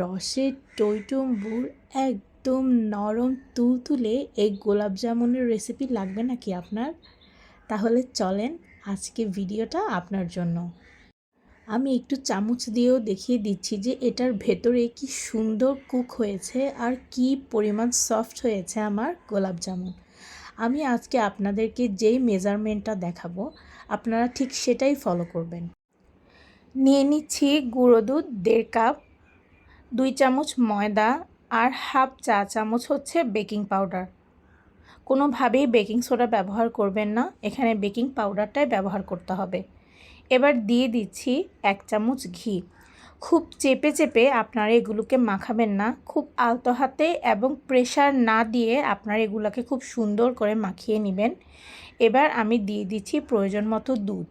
রসের টইটম্বুর একদম নরম তুলতুলে এই গোলাপ জামুনের রেসিপি লাগবে নাকি আপনার? তাহলে চলেন আজকে ভিডিওটা আপনার জন্য। আমি একটু চামচ দিয়েও দেখিয়ে দিচ্ছি যে এটার ভেতরে কি সুন্দর কুক হয়েছে আর কি পরিমাণ সফট হয়েছে আমার গোলাপ জামুন আমি আজকে আপনাদেরকে যেই মেজারমেন্টটা দেখাবো, আপনারা ঠিক সেটাই ফলো করবেন। নিয়ে নিচ্ছি গুঁড়ো দুধ, দেড় কাপ দুই চামচ ময়দা আর হাফ চা চামচ হচ্ছে বেকিং পাউডার। কোনোভাবেই বেকিং সোডা ব্যবহার করবেন না, এখানে বেকিং পাউডারটাই ব্যবহার করতে হবে। এবার দিয়ে দিচ্ছি এক চামচ ঘি। খুব চেপে চেপে আপনারা এগুলোকে মাখাবেন না, খুব আলতো হাতে এবং প্রেশার না দিয়ে আপনারা এগুলোকে খুব সুন্দর করে মাখিয়ে নেবেন। এবার আমি দিয়ে দিচ্ছি প্রয়োজন মতো দুধ।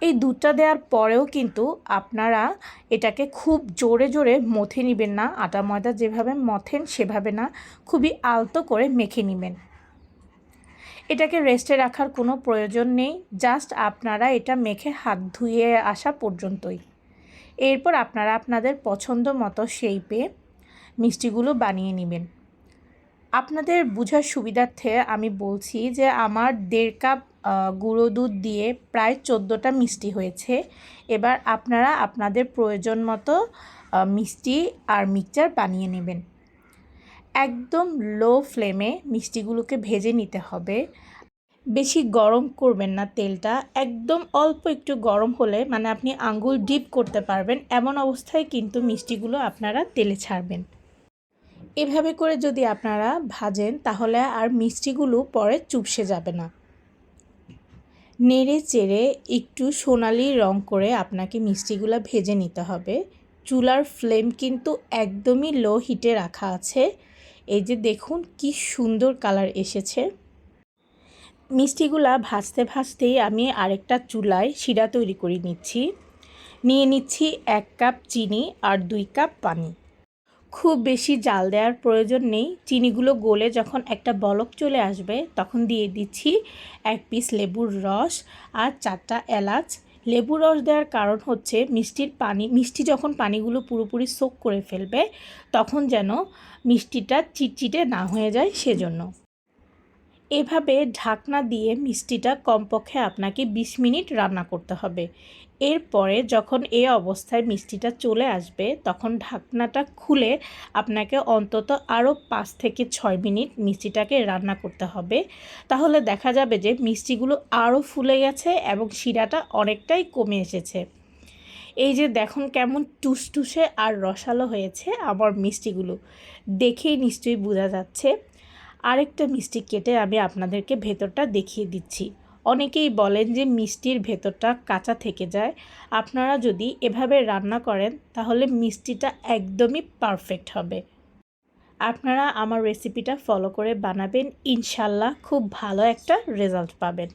এই দুধটা দেওয়ার পরেও কিন্তু আপনারা এটাকে খুব জোরে জোরে মথে নেবেন না আটা ময়দা যেভাবে মথেন সেভাবে না, খুবই আলতো করে মেখে নেবেন। এটাকে রেস্টে রাখার কোনো প্রয়োজন নেই জাস্ট আপনারা এটা মেখে হাত ধুয়ে আসা পর্যন্তই। এরপর আপনারা আপনাদের পছন্দ মতো শেপে মিষ্টিগুলো বানিয়ে নেবেন। আপনাদের বোঝার সুবিধার্থে আমি বলছি যে আমার দেড় কাপ গুঁড়ো দুধ দিয়ে প্রায় চোদ্দোটা মিষ্টি হয়েছে। এবার আপনারা আপনাদের প্রয়োজন মতো মিষ্টি আর মিক্সচার বানিয়ে নেবেন। একদম লো ফ্লেমে মিষ্টিগুলোকে ভেজে নিতে হবে। বেশি গরম করবেন না তেলটা। একদম অল্প একটু গরম হলে মানে আপনি আঙ্গুল ডিপ করতে পারবেন। এমন অবস্থায় কিন্তু মিষ্টিগুলো আপনারা তেলে ছাড়বেন। এভাবে করে যদি আপনারা ভাজেন তাহলে আর মিষ্টিগুলো পরে চুপসে যাবে না। নেড়ে চেড়ে একটু সোনালি রং করে আপনাকে মিষ্টিগুলো ভেজে নিতে হবে। চুলার ফ্লেম কিন্তু একদমই লো হিটে রাখা আছে। এই যে দেখুন কি সুন্দর কালার এসেছে। মিষ্টিগুলা ভাজতে ভাজতেই আমি আরেকটা চুলায় শিরা তৈরি করে নিচ্ছি। নিয়ে নিচ্ছি এক কাপ চিনি আর দুই কাপ পানি। খুব বেশি জাল দেওয়ার প্রয়োজন নেই। চিনিগুলো গলে যখন একটা বলক চলে আসবে, তখন দিয়ে দিচ্ছি এক পিস লেবুর রস আর চারটা এলাচ। লেবু রস দেওয়ার কারণ হচ্ছে মিষ্টির পানি, মিষ্টি যখন পানিগুলো পুরোপুরি সোক করে ফেলবে, তখন যেন মিষ্টিটা চিটচিটে না হয়ে যায় সেজন্য। এভাবে ঢাকনা দিয়ে মিষ্টিটা কমপক্ষে আপনাকে ২০ মিনিট রান্না করতে হবে। এরপরে যখন এ অবস্থায় মিষ্টিটা চলে আসবে, তখন ঢাকনাটা খুলে আপনাকে অন্তত আরও পাঁচ থেকে ছয় মিনিট মিষ্টিটাকে রান্না করতে হবে। তাহলে দেখা যাবে যে মিষ্টিগুলো আরও ফুলে গেছে এবং শিরাটা অনেকটাই কমে এসেছে। এই যে দেখুন কেমন টুসটুসে আর রসালো হয়েছে আমার মিষ্টিগুলো। দেখেই নিশ্চয়ই বোঝা যাচ্ছে। আরেকটা মিষ্টি কেটে আমি আপনাদেরকে ভেতরটা দেখিয়ে দিচ্ছি। অনেকেই বলেন যে মিষ্টির ভেতরটা কাঁচা থেকে যায়। আপনারা যদি এভাবে রান্না করেন, তাহলে মিষ্টিটা একদমই পারফেক্ট হবে। আপনারা আমার রেসিপিটা ফলো করে বানাবেন। ইনশাল্লাহ খুব ভালো একটা রেজাল্ট পাবেন।